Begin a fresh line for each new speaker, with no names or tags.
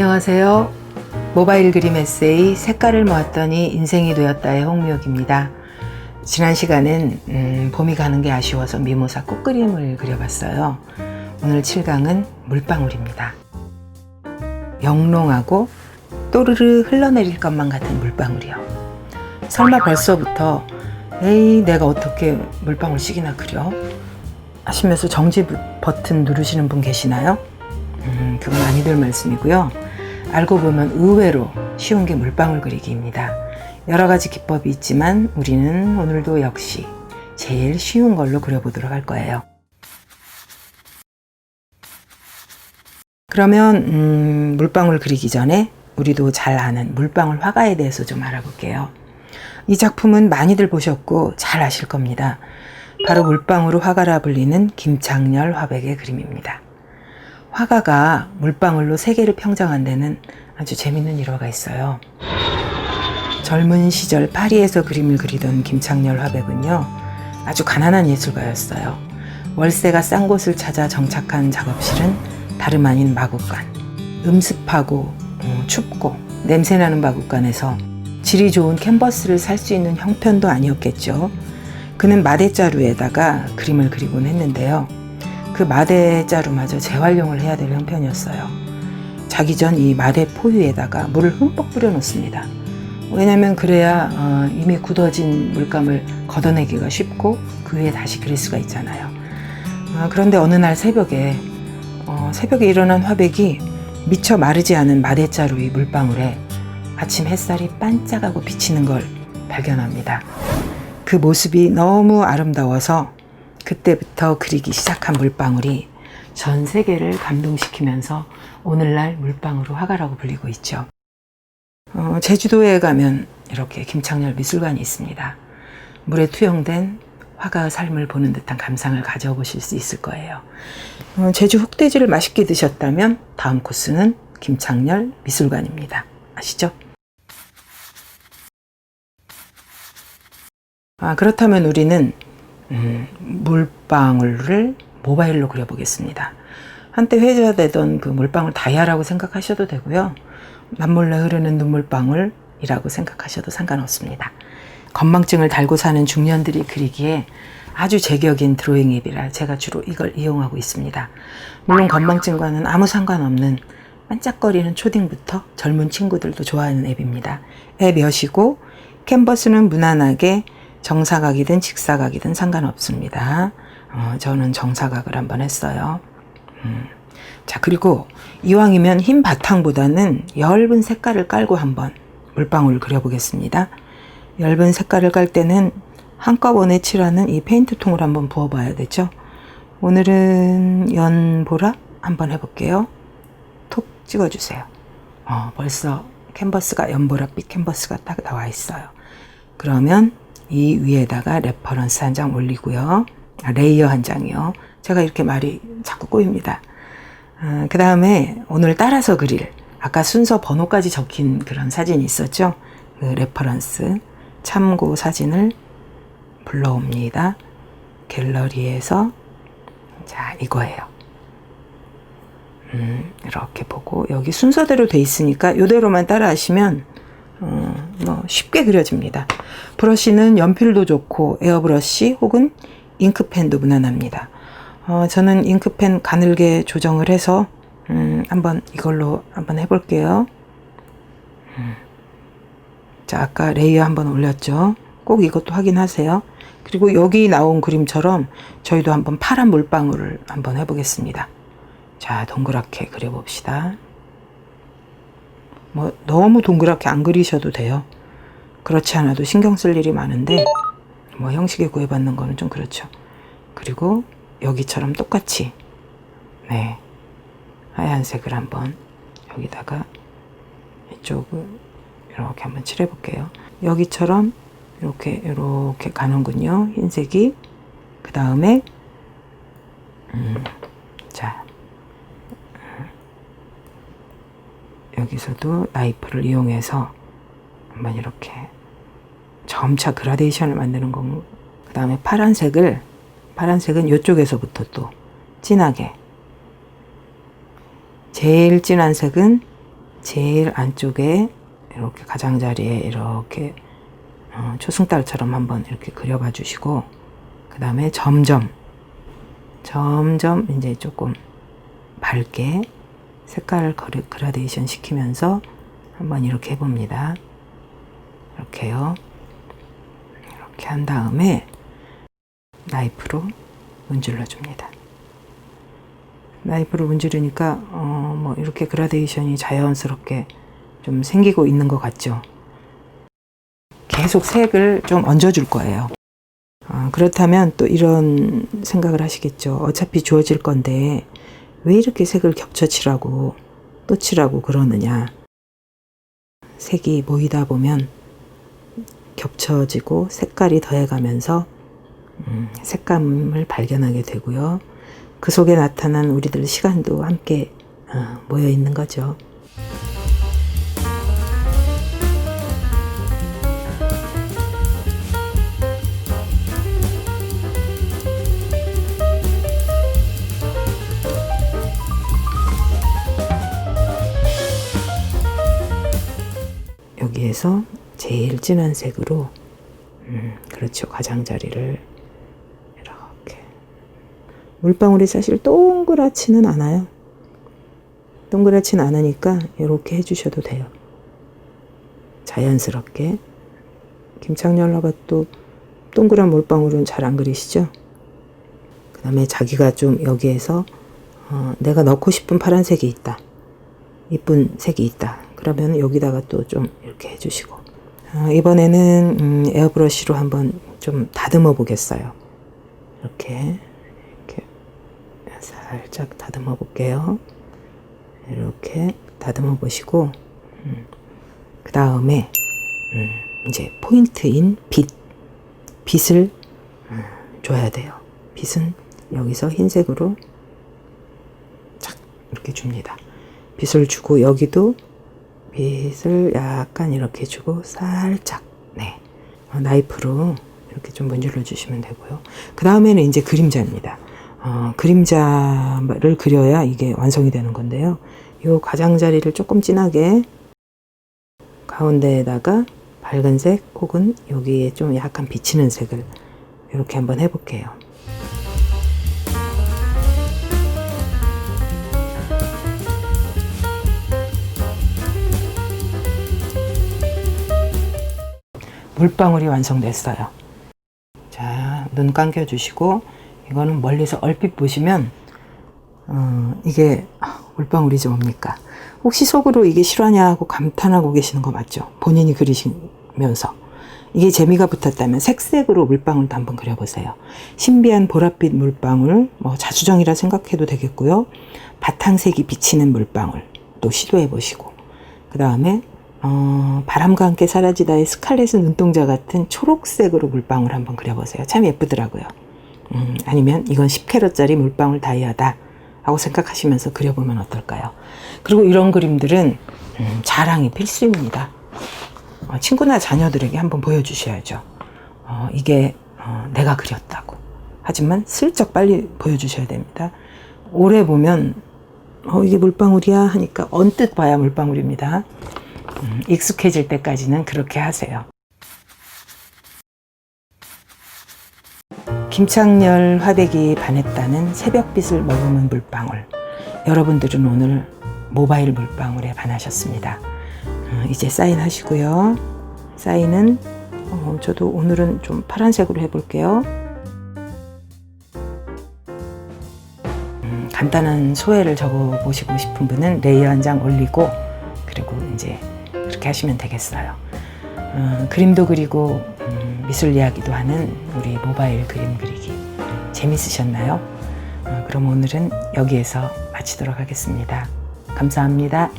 안녕하세요. 모바일 그림 에세이 색깔을 모았더니 인생이 되었다의 홍미옥입니다. 지난 시간엔 음, 봄이 가는 게 아쉬워서 미모사 꽃그림을 그려봤어요. 오늘 7강은 물방울입니다. 영롱하고 또르르 흘러내릴 것만 같은 물방울이요. 설마 벌써부터 에이 내가 어떻게 물방울씩이나 그려? 하시면서 정지 버튼 누르시는 분 계시나요? 음, 그건 아니들 말씀이고요. 알고 보면 의외로 쉬운 게 물방울 그리기입니다. 여러 가지 기법이 있지만 우리는 오늘도 역시 제일 쉬운 걸로 그려보도록 할 거예요. 그러면 음, 물방울 그리기 전에 우리도 잘 아는 물방울 화가에 대해서 좀 알아볼게요. 이 작품은 많이들 보셨고 잘 아실 겁니다. 바로 물방울 화가라 불리는 김창렬 화백의 그림입니다. 화가가 물방울로 세계를 평정한 데는 아주 재밌는 일화가 있어요. 젊은 시절 파리에서 그림을 그리던 김창렬 화백은요, 아주 가난한 예술가였어요. 월세가 싼 곳을 찾아 정착한 작업실은 다름 아닌 마국간. 음습하고 어, 춥고 냄새나는 마국간에서 질이 좋은 캔버스를 살 수 있는 형편도 아니었겠죠. 그는 마대자루에다가 그림을 그리곤 했는데요. 그 마대자루마저 재활용을 해야 될 형편이었어요. 자기 전 이 마대 포유에다가 물을 흠뻑 뿌려 놓습니다. 왜냐면 그래야 어, 이미 굳어진 물감을 걷어내기가 쉽고 그 위에 다시 그릴 수가 있잖아요. 아, 그런데 어느 날 새벽에 어, 새벽에 일어난 화백이 미처 마르지 않은 마대자루의 물방울에 아침 햇살이 반짝하고 비치는 걸 발견합니다. 그 모습이 너무 아름다워서 그때부터 그리기 시작한 물방울이 전 세계를 감동시키면서 오늘날 물방울 화가라고 불리고 있죠. 어, 제주도에 가면 이렇게 김창렬 미술관이 있습니다. 물에 투영된 화가의 삶을 보는 듯한 감상을 가져보실 수 있을 거예요. 어, 제주 흑돼지를 맛있게 드셨다면 다음 코스는 김창렬 미술관입니다. 아시죠? 아, 그렇다면 우리는 음, 물방울을 모바일로 그려보겠습니다. 한때 회자되던 그 물방울 다이아라고 생각하셔도 되고요. 남몰래 흐르는 눈물방울이라고 생각하셔도 상관없습니다. 건망증을 달고 사는 중년들이 그리기에 아주 제격인 드로잉 앱이라 제가 주로 이걸 이용하고 있습니다. 물론 건망증과는 아무 상관없는 반짝거리는 초딩부터 젊은 친구들도 좋아하는 앱입니다. 앱 여시고 캔버스는 무난하게 정사각이든 직사각이든 상관없습니다. 어, 저는 정사각을 한번 했어요. 음. 자, 그리고 이왕이면 흰 바탕보다는 엷은 색깔을 깔고 한번 물방울 그려보겠습니다. 엷은 색깔을 깔 때는 한꺼번에 칠하는 이 페인트 통을 한번 부어봐야 되죠. 오늘은 연보라 한번 해볼게요. 톡 찍어주세요. 어, 벌써 캔버스가 연보라빛 캔버스가 딱 나와 있어요. 그러면 이 위에다가 레퍼런스 한 장 올리고요. 아, 레이어 한 장이요. 제가 이렇게 말이 자꾸 꼬입니다. 아, 그 다음에 오늘 따라서 그릴 아까 순서 번호까지 적힌 그런 사진이 있었죠. 그 레퍼런스 참고 사진을 불러옵니다. 갤러리에서 자 이거예요. 음, 이렇게 보고 여기 순서대로 돼 있으니까 이대로만 따라하시면 어, 뭐 쉽게 그려집니다. 브러쉬는 연필도 좋고 에어브러쉬 혹은 잉크펜도 무난합니다. 어, 저는 잉크펜 가늘게 조정을 해서 음, 한번 이걸로 한번 해볼게요. 음. 자, 아까 레이어 한번 올렸죠. 꼭 이것도 확인하세요. 그리고 여기 나온 그림처럼 저희도 한번 파란 물방울을 한번 해보겠습니다. 자, 동그랗게 그려봅시다. 뭐 너무 동그랗게 안 그리셔도 돼요. 그렇지 않아도 신경 쓸 일이 많은데 뭐 형식에 구애받는 거는 좀 그렇죠. 그리고 여기처럼 똑같이 네 하얀색을 한번 여기다가 이쪽을 이렇게 한번 칠해 볼게요. 여기처럼 이렇게 이렇게 가는군요. 흰색이 그 다음에 음, 자 여기서도 나이프를 이용해서 한번 이렇게 점차 그라데이션을 만드는 거고 그 다음에 파란색을 파란색은 이쪽에서부터 또 진하게. 제일 진한 색은 제일 안쪽에 이렇게 가장자리에 이렇게 어, 초승달처럼 한번 이렇게 그려봐 주시고 그 다음에 점점 점점 이제 조금 밝게 색깔을 그라- 그라데이션 시키면서 한번 이렇게 해봅니다. 이렇게요. 이렇게 한 다음에 나이프로 문질러 줍니다. 나이프로 문지르니까 어, 뭐 이렇게 그라데이션이 자연스럽게 좀 생기고 있는 것 같죠. 계속 색을 좀 얹어줄 거예요. 어, 그렇다면 또 이런 생각을 하시겠죠. 어차피 주어질 건데 왜 이렇게 색을 겹쳐치라고 또 칠하고 그러느냐. 색이 모이다 보면 겹쳐지고 색깔이 더해가면서 음, 색감을 발견하게 되고요. 그 속에 나타난 우리들 시간도 함께 어, 모여 있는 거죠. 여기에서 제일 진한 색으로 음, 그렇죠. 가장자리를 이렇게. 물방울이 사실 동그랗지는 않아요. 동그랗지는 않으니까 이렇게 해주셔도 돼요. 자연스럽게. 김창렬러가 또 동그란 물방울은 잘 안 그리시죠? 그 다음에 자기가 좀 여기에서 어, 내가 넣고 싶은 파란색이 있다. 이쁜 색이 있다. 그러면 여기다가 또 좀 이렇게 해주시고 어, 이번에는 음, 에어브러쉬로 한번 좀 다듬어 보겠어요. 이렇게 이렇게 살짝 다듬어 볼게요. 이렇게 다듬어 보시고 음, 그 다음에 음, 이제 포인트인 빛 빛을 음, 줘야 돼요. 빛은 여기서 흰색으로 착 이렇게 줍니다. 빛을 주고 여기도 빛을 약간 이렇게 주고 살짝 네 어, 나이프로 이렇게 좀 문질러 주시면 되고요. 그 다음에는 이제 그림자입니다. 어, 그림자를 그려야 이게 완성이 되는 건데요. 요 가장자리를 조금 진하게 가운데에다가 밝은색 혹은 여기에 좀 약간 비치는 색을 이렇게 한번 해볼게요. 물방울이 완성됐어요. 자, 눈 감겨주시고, 이거는 멀리서 얼핏 보시면, 어, 이게, 아, 물방울이지 뭡니까? 혹시 속으로 이게 실화냐 하고 감탄하고 계시는 거 맞죠? 본인이 그리시면서. 이게 재미가 붙었다면 색색으로 물방울도 한번 그려보세요. 신비한 보랏빛 물방울, 뭐 자수정이라 생각해도 되겠고요. 바탕색이 비치는 물방울 또 시도해 보시고, 그 다음에 어, 바람과 함께 사라지다의 스칼렛의 눈동자 같은 초록색으로 물방울 한번 그려보세요. 참 예쁘더라고요. 음, 아니면 이건 10캐럿짜리 물방울 다이아다 하고 생각하시면서 그려보면 어떨까요? 그리고 이런 그림들은 음, 자랑이 필수입니다. 어, 친구나 자녀들에게 한번 보여주셔야죠. 어, 이게 어, 내가 그렸다고. 하지만 슬쩍 빨리 보여주셔야 됩니다. 오래 보면 어, 이게 물방울이야 하니까 언뜻 봐야 물방울입니다. 음, 익숙해질 때까지는 그렇게 하세요. 김창렬 화백이 반했다는 새벽빛을 머금은 물방울. 여러분들은 오늘 모바일 물방울에 반하셨습니다. 어, 이제 사인하시고요. 사인은 어, 저도 오늘은 좀 파란색으로 해볼게요. 음, 간단한 소회를 적어 보시고 싶은 분은 레이어 한 장 올리고 그리고 이제 그렇게 하시면 되겠어요. 어, 그림도 그리고 음, 미술 이야기도 하는 우리 모바일 그림 그리기 재밌으셨나요? 어, 그럼 오늘은 여기에서 마치도록 하겠습니다. 감사합니다.